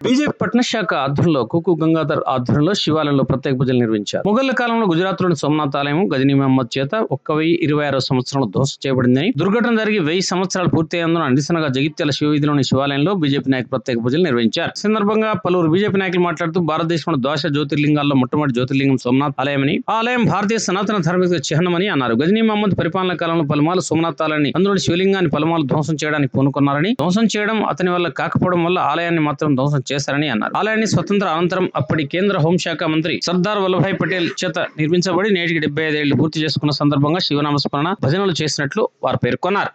BJP పట్టణ శాఖ ఆధ్వర్యంలో కుకు గంగాధర్ ఆధ్వర్యంలో శివాలయంలో ప్రత్యేక పూజలు నిర్వహించారు. మొఘళ్ళ కాలంలో గుజరాత్లోని సోమనాథ్ ఆలయం గజనీ మహమ్మద్ చేత ఒక్క వెయ్యి ఇరవై ఆరో సంవత్సరంలో ధ్వంసం చేయబడిందని దుర్ఘటన జరిగి వెయ్యి సంవత్సరాలు పూర్తయ్యేందున నిరసనగా జగిత్యాల శివవీధిలోని శివాలయంలో బీజేపీ నాయకులు ప్రత్యేక పూజలు నిర్వహించారు. సందర్భంగా పలువురు బీజేపీ నాయకులు మాట్లాడుతూ భారతదేశంలో ద్వాదశ జ్యోతిర్లింగాల్లో మొట్టమొదటి జ్యోతిర్లింగం సోమనాథ్ ఆలయమని ఆ ఆలయం భారతీయ సనాతన ధార్మిక చిహ్నమని అన్నారు. గజనీ మహమ్మద్ పరిపాలన కాలంలో పలుమార్లు సోమనాథ్ ఆలయాన్ని అందులోని శివలింగాన్ని పలుమార్లు ధ్వంసం చేయడానికి పూనుకున్నారని ధ్వంసం చేయడం అతని వల్ల కాకపోవడం వల్ల ఆలయాన్ని మాత్రం ధ్వంసం చేశారని అన్నారు. ఆలయాన్ని స్వతంత్ర అనంతరం అప్పటి కేంద్ర హోంశాఖ మంత్రి సర్దార్ వల్లభాయ్ పటేల్ చేత నిర్మించబడి నేటికి డెబ్బై ఐదేళ్ళు పూర్తి చేసుకున్న సందర్భంగా శివనామస్మరణ భజనలు చేసినట్లు వారు పేర్కొన్నారు.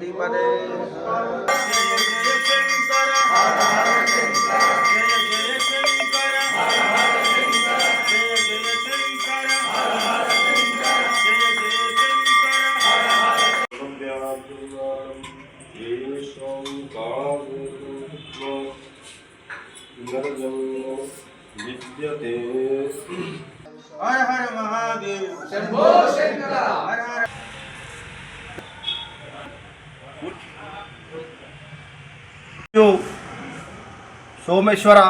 अधिपदे विद्यते हर हर महादेव शंभो సోమేశ్వర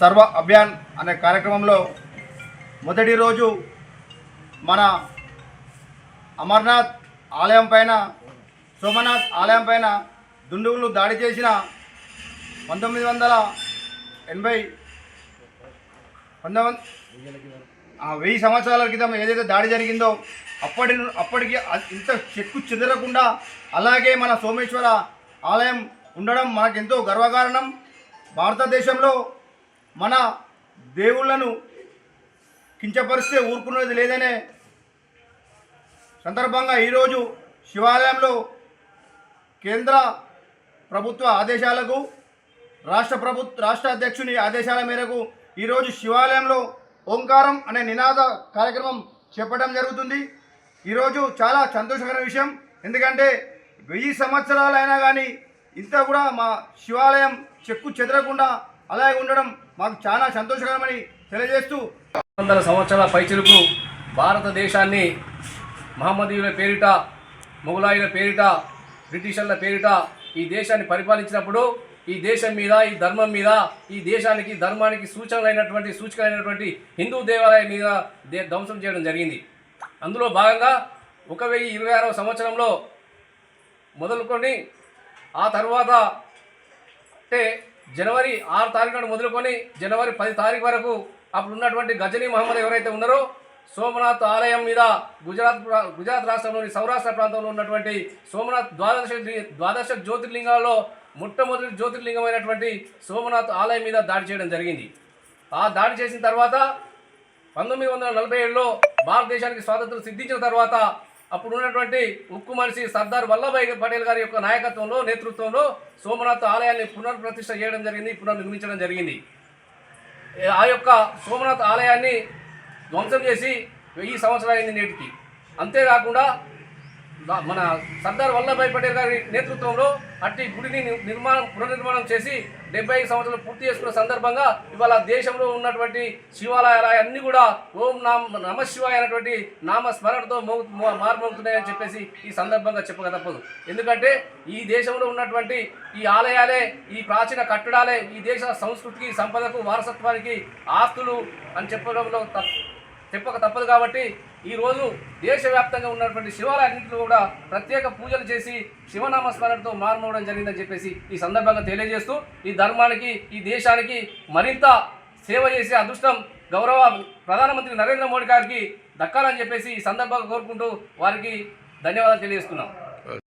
సర్వ అభియాన్ అనే కార్యక్రమంలో మొదటి రోజు మన అమర్నాథ్ ఆలయం పైన సోమనాథ్ ఆలయం పైన దుండుగులు దాడి చేసిన పంతొమ్మిది వందల ఎనభై పంతొమ్మిది వెయ్యి సంవత్సరాల క్రితం ఏదైతే దాడి జరిగిందో అప్పటి అప్పటికి ఇంత చెక్కు చెదరకుండా అలాగే మన సోమేశ్వర ఆలయం ఉండడం మనకెంతో గర్వకారణం. భారతదేశంలో మన దేవుళ్ళను కించపరిస్తే ఊరుకునేది లేదనే సందర్భంగా ఈరోజు శివాలయంలో కేంద్ర ప్రభుత్వ ఆదేశాలకు రాష్ట్ర ప్రభుత్వ రాష్ట్ర అధ్యక్షుని ఆదేశాల మేరకు ఈరోజు శివాలయంలో ఓంకారం అనే నినాద కార్యక్రమం చెప్పడం జరుగుతుంది. ఈరోజు చాలా సంతోషకరమైన విషయం. ఎందుకంటే వెయ్యి సంవత్సరాలైనా కానీ ఇంత కూడా మా శివాలయం చెక్కు చెదరకుండా అలాగే ఉండడం మాకు చాలా సంతోషకరమని తెలియజేస్తూ వందల సంవత్సరాల పైచిలుకు భారతదేశాన్ని మహమ్మదీయుల పేరిట మొఘలాయుల పేరిట బ్రిటిషర్ల పేరిట ఈ దేశాన్ని పరిపాలించినప్పుడు ఈ దేశం మీద ఈ ధర్మం మీద ఈ దేశానికి ధర్మానికి సూచనలైనటువంటి సూచికలైనటువంటి హిందూ దేవాలయం మీద దే ధ్వంసం చేయడం జరిగింది. అందులో భాగంగా ఒక వెయ్యి ఇరవై ఆరవ సంవత్సరంలో మొదలుకొని ఆ తర్వాత అంటే జనవరి ఆరు తారీఖు నాడు మొదలుకొని జనవరి పది తారీఖు వరకు అప్పుడు ఉన్నటువంటి గజనీ మహమ్మద్ ఎవరైతే ఉన్నారో సోమనాథ్ ఆలయం మీద గుజరాత్ గుజరాత్ రాష్ట్రంలోని సౌరాష్ట్ర ప్రాంతంలో ఉన్నటువంటి సోమనాథ్ ద్వాదశ ద్వాదశ జ్యోతిర్లింగాల్లో మొట్టమొదటి జ్యోతిర్లింగమైనటువంటి సోమనాథ్ ఆలయం మీద దాడి చేయడం జరిగింది. ఆ దాడి చేసిన తర్వాత పంతొమ్మిది వందల నలభై ఏడులో భారతదేశానికి స్వాతంత్రం సిద్ధించిన తర్వాత అప్పుడు ఉన్నటువంటి ఉక్కు మనిషి సర్దార్ వల్లభాయ్ పటేల్ గారి యొక్క నాయకత్వంలో నేతృత్వంలో సోమనాథ్ ఆలయాన్ని పునర్ప్రతిష్ఠ చేయడం జరిగింది పునర్నిర్మించడం జరిగింది. ఆ యొక్క సోమనాథ్ ఆలయాన్ని ధ్వంసం చేసి వెయ్యి సంవత్సరాలైంది నేటికి. అంతేకాకుండా మన సర్దార్ వల్లభాయ్ పటేల్ గారి నేతృత్వంలో అట్టి గుడిని నిర్మాణం పునర్నిర్మాణం చేసి డెబ్బై సంవత్సరాలు పూర్తి చేసుకున్న సందర్భంగా ఇవాళ దేశంలో ఉన్నటువంటి శివాలయాలన్నీ కూడా ఓం నామ నమ శివాయ అనేటువంటి నామ స్మరణతో మో- మో- మారుమోగుతున్నాయని చెప్పేసి ఈ సందర్భంగా చెప్పక తప్పదు. ఎందుకంటే ఈ దేశంలో ఉన్నటువంటి ఈ ఆలయాలే ఈ ప్రాచీన కట్టడాలే ఈ దేశ సంస్కృతికి సంపదకు వారసత్వానికి ఆస్తులు అని చెప్పడంలో చెప్పక తప్పదు కాబట్టి ఈరోజు దేశవ్యాప్తంగా ఉన్నటువంటి శివాలయాన్నింటిలో కూడా ప్రత్యేక పూజలు చేసి శివనామ స్మరణతో మారుమోవడం జరిగిందని చెప్పేసి ఈ సందర్భంగా తెలియజేస్తూ ఈ ధర్మానికి ఈ దేశానికి మరింత సేవ చేసే అదృష్టం గౌరవ ప్రధానమంత్రి నరేంద్ర మోడీ గారికి దక్కాలని చెప్పేసి ఈ సందర్భంగా కోరుకుంటూ వారికి ధన్యవాదాలు తెలియజేస్తున్నాం.